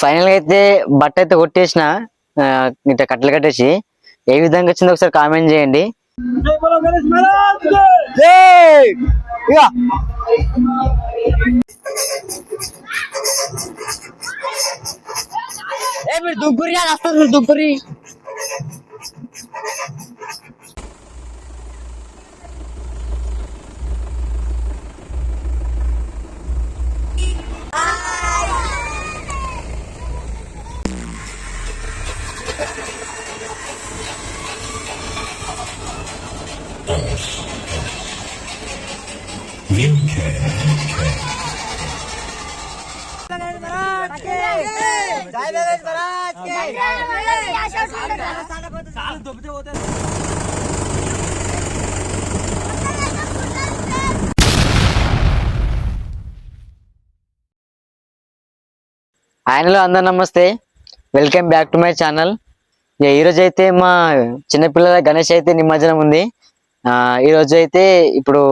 ఫైనల్గా అయితే బట్ట అయితే కొట్టేసిన ఇట్లా కట్టలు కట్టేసి. ఏ విధంగా వచ్చిందో ఒకసారి కామెంట్ చేయండి. మీరు దుగ్గురి అని వస్తారు మీరు ఆయనలో అందరు నమస్తే. Welcome back to my channel ఈ రోజు అయితే మా చిన్నపిల్లల గణేష్ అయితే నిమజ్జనం ఉంది. ఆ ఈ రోజు అయితే ఇప్పుడు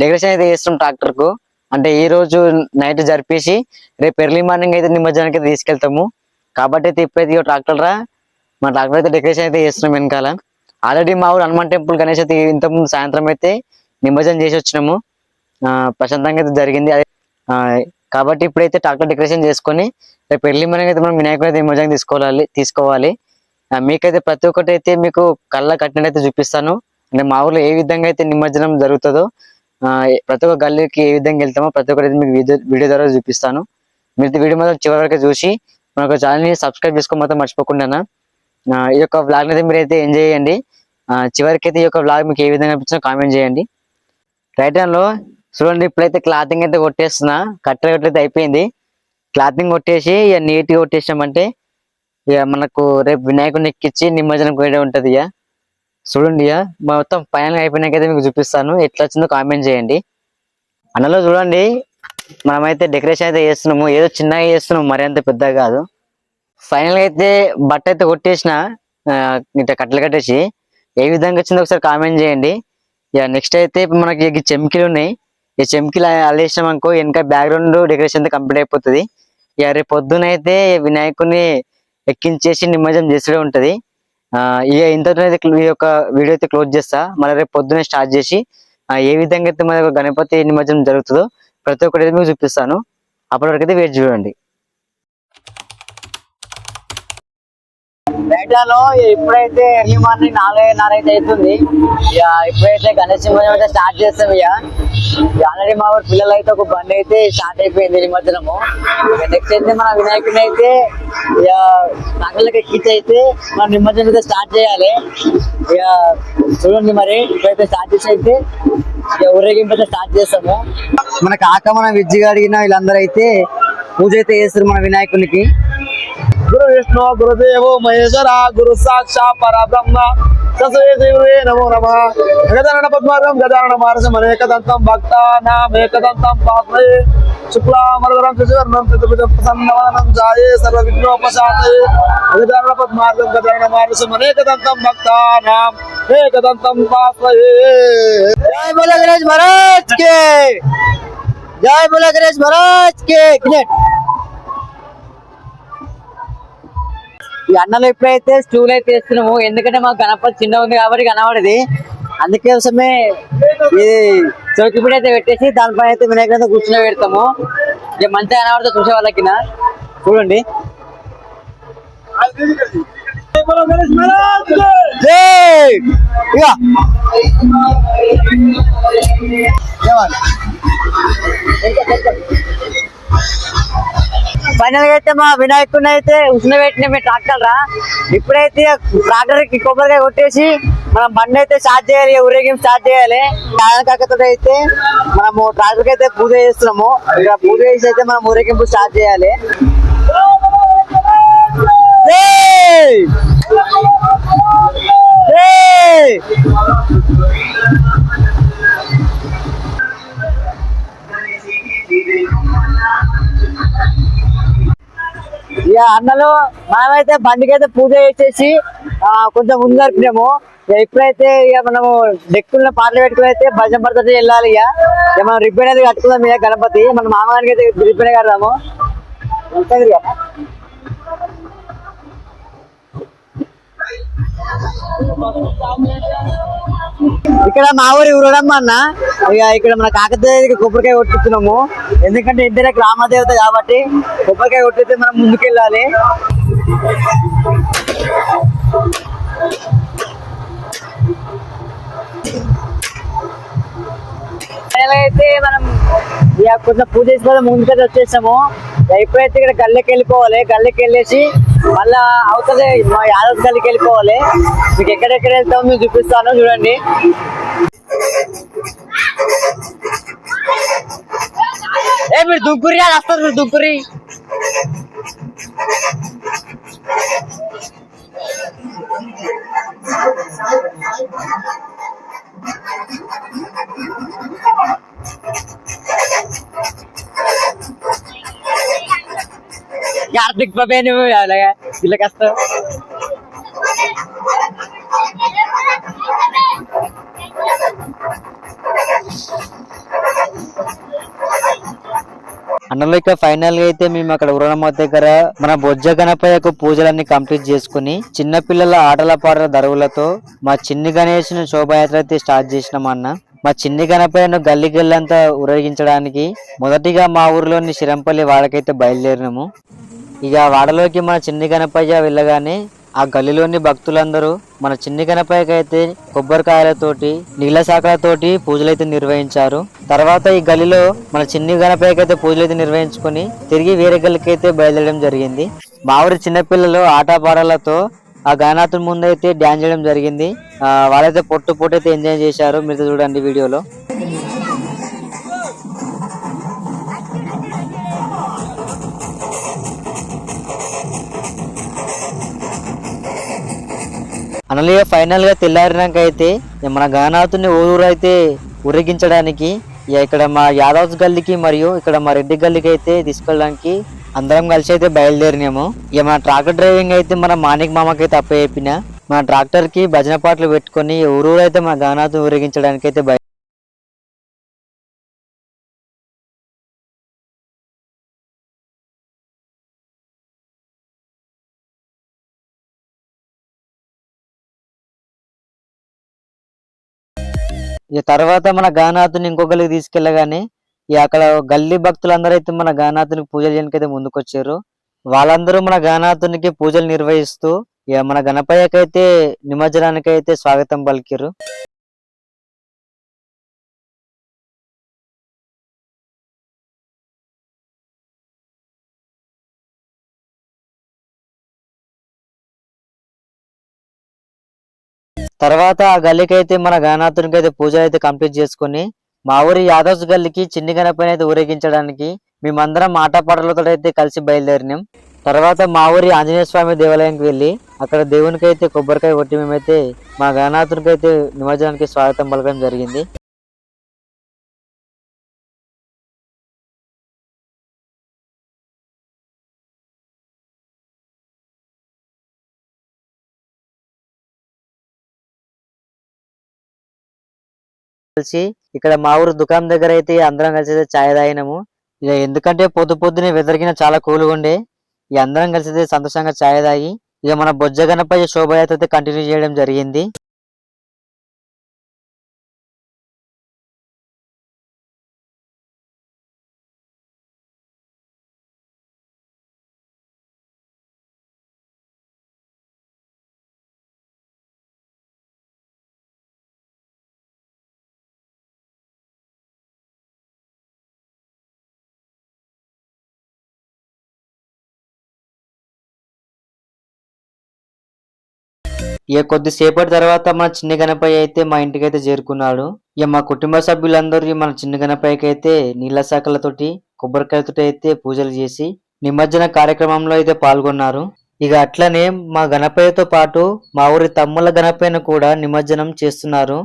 డెకరేషన్ అయితే చేస్తున్నాం ట్రాక్టర్కు. అంటే ఈ రోజు నైట్ జరిపేసి రేపు ఎర్లీ మార్నింగ్ అయితే నిమజ్జనానికి అయితే తీసుకెళ్తాము. కాబట్టి అయితే ఇప్పుడైతే ట్రాక్టర్ రా మా ట్రాక్టర్ అయితే డెకరేషన్ అయితే చేస్తున్నాం వెనకాల. ఆల్రెడీ మా ఊరు హనుమాన్ టెంపుల్ గణేష్ అయితే ఇంతకుముందు సాయంత్రం అయితే నిమజ్జనం చేసి వచ్చినాము. ప్రశాంతంగా అయితే జరిగింది. అదే కాబట్టి ఇప్పుడైతే ట్రాక్టర్ డెకరేషన్ చేసుకొని రేపు ఎర్లీ మార్నింగ్ అయితే మనం వినాయకుడు అయితే నిమజ్జనం తీసుకోవాలి తీసుకోవాలి. మీకైతే ప్రతి ఒక్కటి అయితే మీకు కళ్ళ కట్టినట్టు చూపిస్తాను. అంటే మా ఊర్లో ఏ విధంగా అయితే నిమజ్జనం జరుగుతుందో ప్రతి ఒక్క గల్లీకి ఏ విధంగా వెళ్తామో ప్రతి ఒక్కటి అయితే మీకు వీడియో వీడియో ద్వారా చూపిస్తాను. మీరు వీడియో మాత్రం చివరి వరకు చూసి మన ఛానల్ని సబ్స్క్రైబ్ చేసుకో మాత్రం మర్చిపోకుండా ఈ యొక్క వ్లాగ్ అయితే మీరు అయితే ఎంజాయ్ చేయండి. చివరికి అయితే ఈ యొక్క వ్లాగ్ మీకు ఏ విధంగా అనిపించినా కామెంట్ చేయండి. రైట్ హ్యాండ్ చూడండి ఇప్పుడైతే క్లాతింగ్ అయితే కొట్టేస్తున్నా. కట్టెలు కట్టయితే అయిపోయింది. క్లాతింగ్ కొట్టేసి ఇక నీట్గా కొట్టేసామంటే ఇక మనకు రేపు వినాయకుడిని ఎక్కించి నిమజ్జనం కూడా ఉంటుంది ఇక. చూడండి ఇక. మొత్తం ఫైనల్ అయిపోయినాకైతే మీకు చూపిస్తాను. ఎట్లా వచ్చిందో కామెంట్ చేయండి. అందులో చూడండి మనమైతే డెకరేషన్ అయితే చేస్తున్నాము. ఏదో చిన్నగా చేస్తున్నాము మరి అంత పెద్దగా కాదు. ఫైనల్గా అయితే బట్ట అయితే కొట్టేసిన ఇట్లా కట్టలు కట్టేసి. ఏ విధంగా వచ్చిందో ఒకసారి కామెంట్ చేయండి. ఇక నెక్స్ట్ అయితే మనకి ఈ చెమ్కిలు ఉన్నాయి. ఈ చెమ్కిలు అల్లేసినాం అనుకో వెనక బ్యాక్గ్రౌండ్ డెకరేషన్ అయితే కంప్లీట్ అయిపోతుంది. ఇక రేపు పొద్దున అయితే వినాయకుడిని ఎక్కించేసి నిమజ్జనం చేస్తూనే ఉంటది. ఇక ఇంతతో అయితే ఈ యొక్క వీడియో అయితే క్లోజ్ చేస్తా. మళ్ళీ రేపు పొద్దునే స్టార్ట్ చేసి ఏ విధంగా అయితే మన గణపతి నిమజ్జనం జరుగుతుందో ప్రతి ఒక్కటి అయితే మీకు చూపిస్తాను. అప్పటి వరకు అయితే వెయిట్ చూడండి. బయటలో ఇప్పుడైతే ఎర్లీ మార్నింగ్ నాలుగైదున్నర అయితే అవుతుంది. ఇక ఇప్పుడైతే గణేష్ నిమజ్జనం అయితే స్టార్ట్ చేస్తాం ఇక. ఆల్రెడీ మా ఊరు పిల్లలు అయితే ఒక బండి అయితే స్టార్ట్ అయిపోయింది నిమజ్జనము ఇక నెక్స్ట్ అయితే మన వినాయకుని అయితే ఇక నగలకి ఎక్కించి అయితే మన నిమజ్జనం అయితే స్టార్ట్ చేయాలి. ఇక చూడండి మరి ఇప్పుడైతే స్టార్ట్ చేసి అయితే ఇక ఊరేగింపు అయితే స్టార్ట్ చేస్తాము. మన కాక మన విద్యగా అడిగిన వీళ్ళందరూ అయితే పూజ అయితే చేస్తారు మన వినాయకునికి. गुरु विष्णु, गुरुदेव, महेश्वर, गुरु साक्षा परा ससवे नमो नमः। गजानन पद्मार्गम गजानन मार्गम अनेकदंतम भक्तानाम एकदंतम जाये गजानन पद्मार्गम गजानन मार्गम जय बोले गणेश महाराज के। जय बोले गणेश महाराज के। ఈ అన్నలో ఇప్పుడైతే స్టూల్ అయితే వేస్తున్నాము ఎందుకంటే మాకు గణపతి చిన్న ఉంది కాబట్టి కనబడది. అందుకోసమే ఇది చౌకిపీడి అయితే పెట్టేసి దానిపైన అయితే వినాయకుడితో కూర్చుని పెడతాము. ఇక మంచిగా కనబడితే చూసే వాళ్ళకి చూడండి. ఇక. ఫైనల్గా అయితే మా వినాయకుడిని అయితే ఉష్ణపెట్టిన మీ ట్రాక్టర్ రా ఇప్పుడైతే ట్రాక్టర్కి కొబ్బరికాయ కొట్టేసి మనం బండి అయితే స్టార్ట్ చేయాలి ఊరేగింపు స్టార్ట్ చేయాలి. కాకతో అయితే మనము ట్రాక్టర్కి అయితే పూజ చేస్తున్నాము. ఇక్కడ పూజ చేసి అయితే మనం ఊరేగింపు స్టార్ట్ చేయాలి. Hey! ఇక అన్నలు మనమైతే బండికైతే పూజ చేసేసి కొంచెం ముందు జరిపినాము ఇక ఇక మనము డెక్కులను పాటలు పెట్టుకుని అయితే భజన పడుతుంది వెళ్ళాలి ఇక. మనం రిపేర్ అయితే కట్టుకుందాం ఇక గణపతి. మన మామగారికి అయితే రిపేర్ కడదాము. ఇక్కడ మా ఊరి ఊరడమ్మ అన్న. ఇక ఇక్కడ మన కాకతీయ కొబ్బరికాయ కొట్టుతున్నాము ఎందుకంటే ఇద్దరే గ్రామదేవత కాబట్టి కొబ్బరికాయ కొట్టితే మనం ముందుకెళ్ళాలి. Final అయితే మనం ఇక పూజ చేసుకొని ముందుకైతే వచ్చేసాము. ఎప్పుడైతే ఇక్కడ గల్లెకి వెళ్ళిపోవాలి గల్లెకి వెళ్ళేసి మళ్ళా అవుతుంది మా యాదవ్ గల్లికి వెళ్ళిపోవాలి. మీకు ఎక్కడెక్కడ వెళ్తామో మీకు చూపిస్తాను చూడండి. ఏ మీరు దుగ్గురి అది వస్తారు మీరు దుగ్గురి కార్తిక్ బాబే నువ్వు అలాగా. వీళ్ళకి వస్తావు అన్నలో ఇక ఫైనల్గా అయితే మేము అక్కడ ఉరణమ్మ దగ్గర మన బొజ్జ గణపయ్యకు పూజలన్నీ కంప్లీట్ చేసుకుని చిన్న పిల్లల ఆటల పాటల దరువులతో మా చిన్ని గణేష్ శోభయాత్ర అయితే స్టార్ట్ చేసినాం అన్న. మా చిన్ని గణపయ్యను గల్లి గల్లంతా ఊరేగించడానికి మొదటిగా మా ఊరిలోని శిరంపల్లి వాడకైతే బయలుదేరినాము. ఇక వాడలోకి మన చిన్ని గణపయ్య వెళ్ళగానే ఆ గల్లీలోని భక్తులందరూ మన చిన్ని గణపయ్యకైతే కొబ్బరికాయలతోటి నీళ్ళ శాఖలతోటి పూజలైతే నిర్వహించారు. తర్వాత ఈ గల్లీలో మన చిన్ని గణపయ్యకైతే పూజలైతే నిర్వహించుకొని తిరిగి వేరే గల్లికి అయితే బయలుదేరడం జరిగింది. మా ఊరి చిన్నపిల్లలు ఆటపాటలతో ఆ గణనాథుని ముందు అయితే డ్యాన్స్ చేయడం జరిగింది. వాళ్ళైతే పొట్టు పొట్టు అయితే ఎంజాయ్ చేశారు. మీరు చూడండి వీడియోలో. అనలియ ఫైనల్గా తెల్లారినాక అయితే మన గణనాథుని ఊరు అయితే ఊరేగించడానికి ఇక ఇక్కడ మా యాదవ్స్ గల్లీకి మరియు ఇక్కడ మా రెడ్డి గల్లీకి అయితే తీసుకెళ్ళడానికి అందరం కలిసి అయితే బయలుదేరినాము. ఇక మన ట్రాక్టర్ డ్రైవింగ్ అయితే మన మాణిక్ మామకి అయితే అప్ప చెప్పిన మన ట్రాక్టర్కి భజన పాటలు పెట్టుకొని ఊరు అయితే మా గణనాథుని ఊరేగించడానికి అయితే ఇక తర్వాత మన గానాథుని ఇంకొకరికి తీసుకెళ్ళగానే ఇక అక్కడ గల్లీ భక్తులందరూ అయితే మన గానాథునికి పూజలు చేయడానికి అయితే ముందుకొచ్చారు. వాళ్ళందరూ మన గానాథునికి పూజలు నిర్వహిస్తూ ఇక మన గణపయ్యకైతే నిమజ్జనానికి అయితే స్వాగతం పలికిరు తర్వాత ఆ గల్లీకి అయితే మన గణనాథునికి అయితే పూజ అయితే కంప్లీట్ చేసుకుని మా ఊరి యాదవ్స్ గల్లీకి చిన్ని గణపని అయితే ఊరేగించడానికి మేమందరం ఆటపాటలతో అయితే కలిసి బయలుదేరినాం. తర్వాత మా ఊరి ఆంజనేయ స్వామి దేవాలయానికి వెళ్ళి అక్కడ దేవునికి అయితే కొబ్బరికాయ కొట్టి మేమైతే మా గణనాథునికి అయితే నిమజ్జనానికి స్వాగతం పలకడం జరిగింది. కలిసి ఇక్కడ మా ఊరు దుకాణం దగ్గర అయితే అందరం కలిసి అయితే చాయ్ తాగినాము. ఇక ఎందుకంటే పొద్దు పొద్దునే వెదరికిన చాలా కూల్గా ఉండే. ఇక అందరం కలిసి అయితే సంతోషంగా చాయ్ తాగి ఇక మన బొజ్జ గణపయ్య శోభయాత్ర అయితే కంటిన్యూ చేయడం జరిగింది. ఇక కొద్దిసేపటి తర్వాత మన చిన్న గణపయ్య అయితే మా ఇంటికి అయితే చేరుకున్నాడు. ఇక మా కుటుంబ సభ్యులందరూ మన చిన్న గణపయ్యకి అయితే నీళ్ళ శాఖలతోటి కొబ్బరికాయలతో అయితే పూజలు చేసి నిమజ్జన కార్యక్రమంలో అయితే పాల్గొన్నారు. ఇక అట్లనే మా గణపయ్యతో పాటు మా ఊరి తమ్ముళ్ళ గణపయ్యను కూడా నిమజ్జనం చేస్తున్నారు.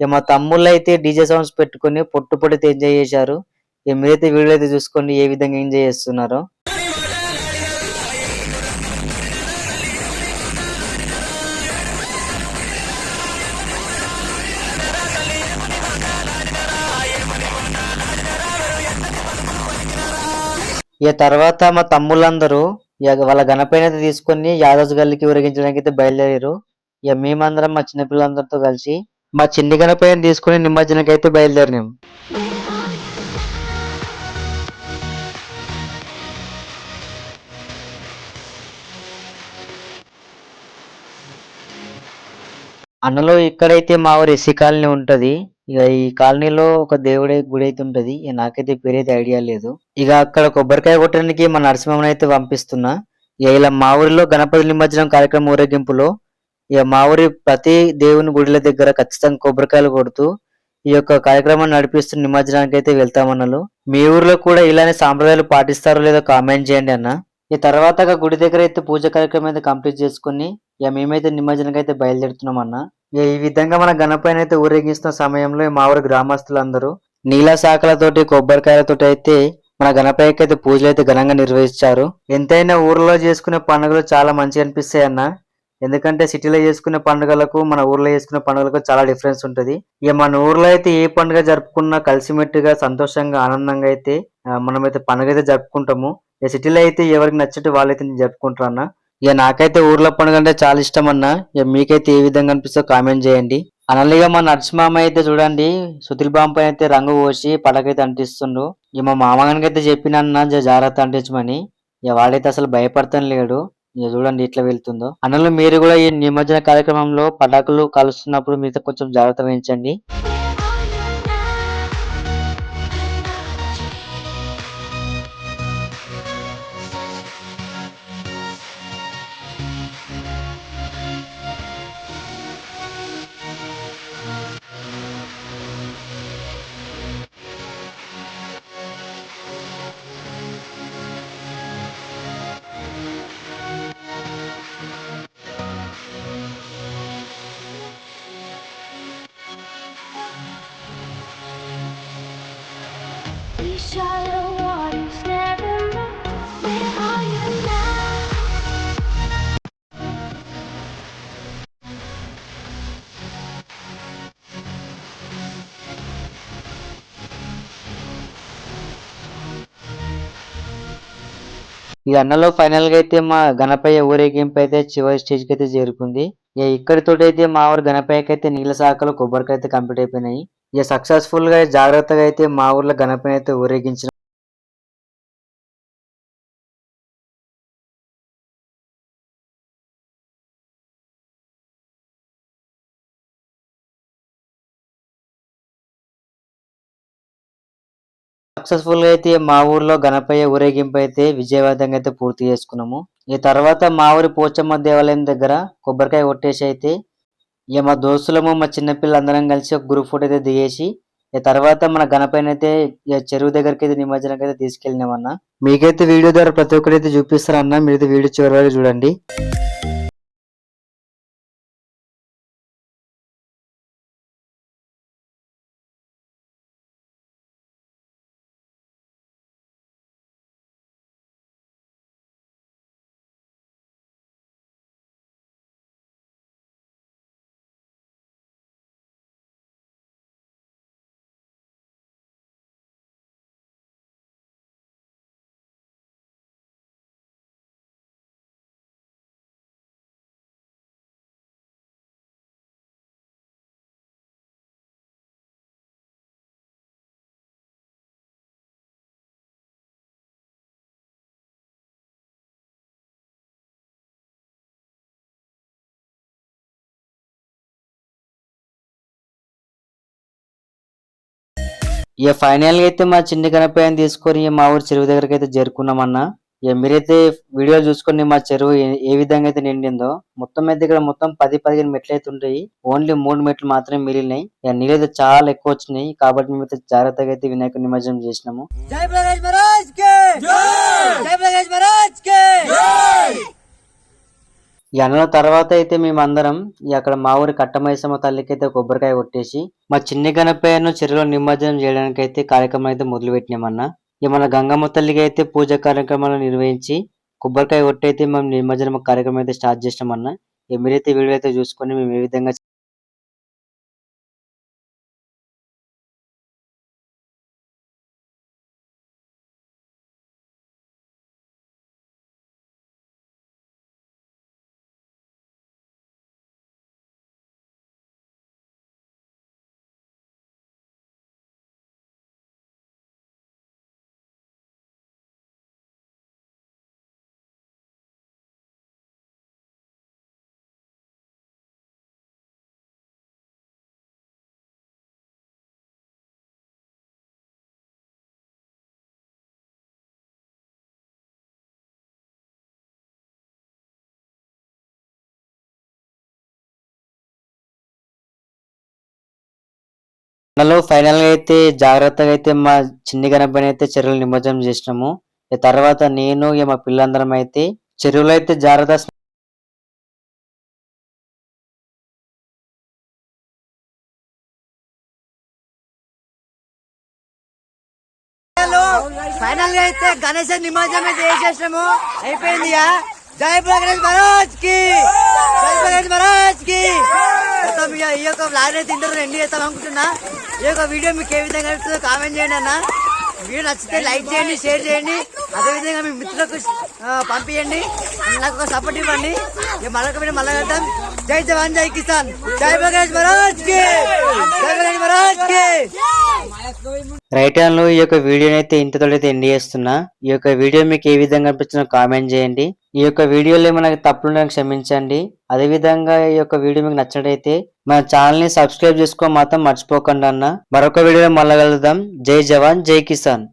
ఇక మా తమ్ముళ్ళు అయితే డీజే సౌండ్స్ పెట్టుకొని పొట్టు పొడితే ఎంజాయ్ చేశారు. ఇక మీరైతే వీడియో అయితే చూసుకోండి ఏ విధంగా ఎంజాయ్ చేస్తున్నారో. ఇక తర్వాత మా తమ్ముళ్ళందరూ ఇక వాళ్ళ గణపైన తీసుకొని యాదవ్ గల్లికి ఊరేగించడానికి అయితే బయలుదేరారు. ఇక మేమందరం మా చిన్నపిల్లలందరితో కలిసి మా చిన్ని గణపైన తీసుకుని నిమజ్జనకి అయితే బయలుదేరినాం. అన్నలో ఇక్కడైతే మా ఊరు ఎస్సీ కాలనీ ఉంటుంది. ఇక ఈ కాలనీలో ఒక దేవుడి గుడి అయితే ఉంటది. నాకైతే పేరైతే ఐడియా లేదు. ఇక అక్కడ కొబ్బరికాయ కొట్టడానికి మా నరసింహని అయితే పంపిస్తున్నా. ఇక ఇలా మా ఊరిలో గణపతి నిమజ్జనం కార్యక్రమం ఊరేగింపులో ఇక మా ఊరి ప్రతి దేవుని గుడిల దగ్గర ఖచ్చితంగా కొబ్బరికాయలు కొడుతూ ఈ యొక్క కార్యక్రమాన్ని నడిపిస్తున్న నిమజ్జనానికి అయితే వెళ్తామన్నారు మీ ఊర్లో కూడా ఇలానే సాంప్రదాయాలు పాటిస్తారో లేదో కామెంట్ చేయండి అన్న. ఈ తర్వాత గుడి దగ్గర అయితే పూజ కార్యక్రమం అయితే కంప్లీట్ చేసుకుని ఇక మేమైతే నిమజ్జనకి అయితే బయలుదేరుతున్నాం అన్న ఈ విధంగా మన గణపైన అయితే ఊరేగిస్తున్న సమయంలో మా ఊరి గ్రామస్తులందరూ నీల శాఖలతోటి కొబ్బరికాయలతోటి అయితే మన గణపయ్యకి అయితే పూజలు అయితే ఘనంగా నిర్వహించారు. ఎంతైనా ఊర్లో చేసుకునే పండుగలు చాలా మంచిగా అనిపిస్తాయి అన్న. ఎందుకంటే సిటీలో చేసుకునే పండుగలకు మన ఊర్లో చేసుకునే పండుగలకు చాలా డిఫరెన్స్ ఉంటుంది. ఇక మన ఊర్లో అయితే ఏ పండుగ జరుపుకున్నా కలిసిమెట్టుగా సంతోషంగా ఆనందంగా అయితే మనమైతే పండుగ అయితే జరుపుకుంటాము. ఇక సిటీలో అయితే ఎవరికి నచ్చట్టు వాళ్ళైతే నేను జరుపుకుంటారు అన్న. ఇక నాకైతే ఊర్లో పండుగ అంటే చాలా ఇష్టం అన్న. ఇక మీకైతే ఏ విధంగా అనిపిస్తో కామెంట్ చేయండి. అనలిగా మా నరసింహమ్మ అయితే చూడండి సుతిల్ బాంపై అయితే రంగు పోసి పడకైతే అంటిస్తుండు. ఇక మా మామగానికి అయితే చెప్పిన జాగ్రత్త అంటించమని. ఇక వాడైతే అసలు భయపడతాను లేడు. ఇక చూడండి ఇట్లా వెళ్తుందో. అన్నలు మీరు కూడా ఈ నిమజ్జన కార్యక్రమంలో పటాకులు కలుస్తున్నప్పుడు మీతో కొంచెం జాగ్రత్త వహించండి ఈ అన్నలో ఫైనల్గా అయితే మా గణపయ్య ఊరేగింపు అయితే చివరి స్టేజ్కి అయితే చేరుకుంది. ఇక ఇక్కడితోటి అయితే మా ఊరు గణపయ్యకి అయితే నీళ్ళ శాఖలు కొబ్బరికాయ అయితే కంప్లీట్ అయిపోయినాయి. ఇక సక్సెస్ఫుల్గా జాగ్రత్తగా అయితే మా ఊర్లో గణపయ్య అయితే ఊరేగించిన సక్సెస్ఫుల్గా అయితే మా ఊర్లో గణపయ్య ఊరేగింపు అయితే విజయవంతంగా అయితే పూర్తి చేసుకున్నాము. ఈ తర్వాత మా ఊరి పోచమ్మ దేవాలయం దగ్గర కొబ్బరికాయ కొట్టేసి అయితే ఇక మా దోస్తులము మా చిన్నపిల్లలందరం కలిసి ఒక గ్రూప్ ఫోటో అయితే దిగేసి ఇక తర్వాత మన గణపైన అయితే ఇక చెరువు దగ్గరికి అయితే నిమజ్జనకి అయితే తీసుకెళ్ళినామన్నా. మీకైతే వీడియో ద్వారా ప్రతి ఒక్కరైతే చూపిస్తారన్నా మీరైతే వీడియో చివరి వరకు చూడండి. ఇక ఫైనల్గా అయితే మా చిన్ని కనపాయని తీసుకొని మా ఊరు చెరువు దగ్గరికి అయితే చేరుకున్నామన్న ఇక మీరైతే వీడియో చూసుకొని మా చెరువు ఏ- ఏ విధంగా అయితే నిండిందో మొత్తం అయితే ఇక్కడ మొత్తం పది పదిహేను మెట్లు అయితే ఉంటాయి. ఓన్లీ మూడు మెట్లు మాత్రమే మిగిలినాయి. ఇక నీళ్ళు అయితే చాలా ఎక్కువ వచ్చినాయి. కాబట్టి మేమైతే జాగ్రత్తగా అయితే వినాయక నిమజ్జనం చేసినాము. జై ఎండల తర్వాత అయితే మేమందరం అక్కడ మా ఊరి కట్టమైసమ్మ తల్లికి అయితే కొబ్బరికాయ కొట్టేసి మా చిన్ని గణపయ్యను చెరువులో నిమజ్జనం చేయడానికి అయితే కార్యక్రమం అయితే మొదలుపెట్టినామన్న. ఇక మన గంగమ్మ తల్లికి అయితే పూజ కార్యక్రమాలు నిర్వహించి కొబ్బరికాయ కొట్టి అయితే మేము నిమజ్జనం కార్యక్రమం అయితే స్టార్ట్ చేసినామన్న. ఇక మీరైతే వీడియో అయితే చూసుకొని మేము ఏ విధంగా మనలో ఫైనల్గా అయితే జాగ్రత్తగా అయితే మా చిన్ని గణపని అయితే చెరువులు నిమజ్జనం చేసినాము. తర్వాత నేను ఇక మా పిల్లలందరం అయితే చెరువులో అయితే జాగ్రత్త ఫైనల్గా అయితే గణేష్ నిమజ్జనం అయితే చేసేసాము అయిపోయింది ఇక. జై ప్రగణేష్ మహారాజ్కి! జై ప్రగణేష్ మహారాజ్కి! మొత్తం ఇక ఈ యొక్క బ్లాగ్ అయితే ఇంటర్ ఎండ్ చేస్తాం అనుకుంటున్నా. ఈ యొక్క వీడియో మీకు ఏ విధంగా నచ్చుతుందో కామెంట్ చేయండి అన్న. వీడియో నచ్చితే లైక్ చేయండి షేర్ చేయండి. అదేవిధంగా మీ మిత్రులకు పంపించండి నాకు ఒక సపోర్ట్ ఇవ్వండి. ఇక మరొక వీడియో మళ్ళా కలుద్దాం. జై జవాన్ జై కిసాన్. జై ప్రగణేష్ మహారాజ్కి. జై ప్రగణేష్ మహారాజ్కి. రైట్లో ఈ యొక్క వీడియోని అయితే ఇంతతో అయితే ఎండ్ చేస్తున్నా. ఈ యొక్క వీడియో మీకు ఏ విధంగా అనిపించిందో కామెంట్ చేయండి. ఈ యొక్క వీడియోలో ఏమైనా తప్పులు క్షమించండి. అదే విధంగా ఈ యొక్క వీడియో మీకు నచ్చినట్టయితే మన ఛానల్ని సబ్స్క్రైబ్ చేసుకో మాత్రం మర్చిపోకండి అన్న. మరొక వీడియోలో మళ్ళగలుగుదాం జై జవాన్ జై కిసాన్.